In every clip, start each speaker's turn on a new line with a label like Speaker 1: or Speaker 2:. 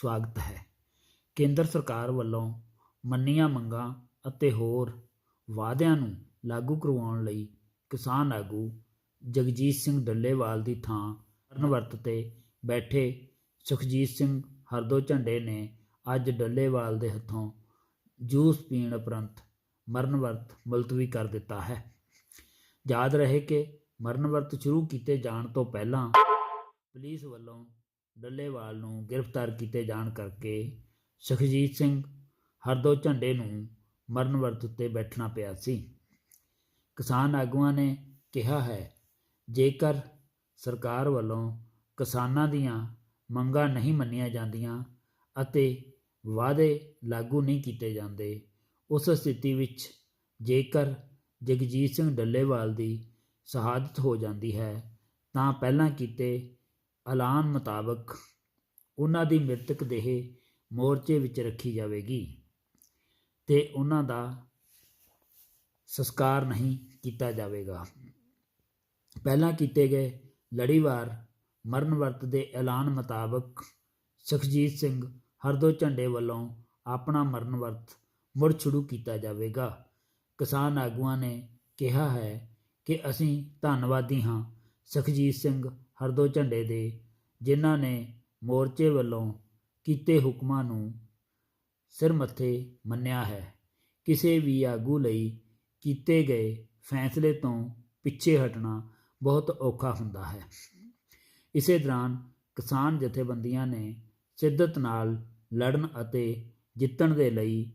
Speaker 1: ਸਵਾਗਤ ਹੈ। ਕੇਂਦਰ ਸਰਕਾਰ ਵੱਲੋਂ ਮੰਨੀਆਂ ਮੰਗਾਂ ਅਤੇ ਹੋਰ ਵਾਅਦਿਆਂ ਨੂੰ ਲਾਗੂ ਕਰਵਾਉਣ ਲਈ ਕਿਸਾਨ ਆਗੂ ਜਗਜੀਤ ਸਿੰਘ ਡੱਲੇਵਾਲ ਦੀ ਥਾਂ ਮਰਨ ਵਰਤ ਤੇ ਬੈਠੇ ਸੁਖਜੀਤ ਸਿੰਘ ਹਰਦੋ ਝੰਡੇ ਨੇ ਅੱਜ ਡੱਲੇਵਾਲ ਦੇ ਹੱਥੋਂ ਜੂਸ ਪੀਣ ਉਪਰੰਤ ਮਰਨ ਵਰਤ ਮੁਲਤਵੀ ਕਰ ਦਿੱਤਾ ਹੈ। ਯਾਦ ਰਹੇ ਕਿ ਮਰਨ ਵਰਤ ਸ਼ੁਰੂ ਕੀਤੇ ਜਾਣ ਤੋਂ ਪਹਿਲਾਂ ਪੁਲਿਸ ਵੱਲੋਂ ਡੱਲੇਵਾਲ ਨੂੰ ਗ੍ਰਿਫਤਾਰ ਕੀਤੇ ਜਾਣ ਕਰਕੇ ਸੁਖਜੀਤ ਸਿੰਘ ਹਰਦੋ ਝੰਡੇ ਨੂੰ ਮਰਨ ਵਰਤ ਉੱਤੇ ਬੈਠਣਾ ਪਿਆ ਸੀ। ਕਿਸਾਨ ਆਗੂਆਂ ਨੇ ਕਿਹਾ ਹੈ, ਜੇਕਰ ਸਰਕਾਰ ਵੱਲੋਂ ਕਿਸਾਨਾਂ ਦੀਆਂ ਮੰਗਾਂ ਨਹੀਂ ਮੰਨੀਆਂ ਜਾਂਦੀਆਂ ਅਤੇ ਵਾਅਦੇ ਲਾਗੂ ਨਹੀਂ ਕੀਤੇ ਜਾਂਦੇ, ਉਸ ਸਥਿਤੀ ਵਿੱਚ ਜੇਕਰ ਜਗਜੀਤ ਸਿੰਘ ਡੱਲੇਵਾਲ ਦੀ ਸ਼ਹਾਦਤ ਹੋ ਜਾਂਦੀ ਹੈ, ਤਾਂ ਪਹਿਲਾਂ ਕੀਤੇ ਐਲਾਨ ਮੁਤਾਬਕ ਉਹਨਾਂ ਦੀ ਮ੍ਰਿਤਕ ਦੇਹ ਮੋਰਚੇ ਵਿੱਚ ਰੱਖੀ ਜਾਵੇਗੀ ਤੇ ਉਹਨਾਂ ਦਾ ਸੰਸਕਾਰ ਨਹੀਂ ਕੀਤਾ ਜਾਵੇਗਾ। ਪਹਿਲਾਂ ਕੀਤੇ ਗਏ ਲੜੀਵਾਰ ਮਰਨ ਵਰਤ ਦੇ ਐਲਾਨ ਮੁਤਾਬਕ ਸੁਖਜੀਤ ਸਿੰਘ ਹਰਦੋ ਝੰਡੇ ਵੱਲੋਂ ਆਪਣਾ ਮਰਨ ਵਰਤ ਮੁੜ ਸ਼ੁਰੂ ਕੀਤਾ ਜਾਵੇਗਾ। ਕਿਸਾਨ ਆਗੂਆਂ ਨੇ ਕਿਹਾ ਹੈ ਕਿ ਅਸੀਂ ਧੰਨਵਾਦੀ ਹਾਂ ਸੁਖਜੀਤ ਸਿੰਘ ਹਰਦੋ ਝੰਡੇ ਦੇ, ਜਿਨ੍ਹਾਂ ਨੇ ਮੋਰਚੇ ਵੱਲੋਂ ਕੀਤੇ ਹੁਕਮਾਂ ਨੂੰ ਸਿਰ ਮੱਥੇ ਮੰਨਿਆ ਹੈ। ਕਿਸੇ ਵੀ ਆਗੂ ਲਈ ਕੀਤੇ ਗਏ ਫੈਸਲੇ ਤੋਂ ਪਿੱਛੇ ਹਟਣਾ ਬਹੁਤ ਔਖਾ ਹੁੰਦਾ ਹੈ। ਇਸੇ ਦੌਰਾਨ ਕਿਸਾਨ ਜਥੇਬੰਦੀਆਂ ਨੇ ਸਿੱਧਤ ਨਾਲ ਲੜਨ ਅਤੇ ਜਿੱਤਣ ਦੇ ਲਈ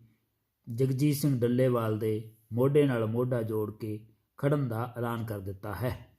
Speaker 1: ਜਗਜੀਤ ਸਿੰਘ ਡੱਲੇਵਾਲ ਦੇ ਮੋਢੇ ਨਾਲ ਮੋਢਾ ਜੋੜ ਕੇ ਖੜਨ ਦਾ ਐਲਾਨ ਕਰ ਦਿੱਤਾ ਹੈ।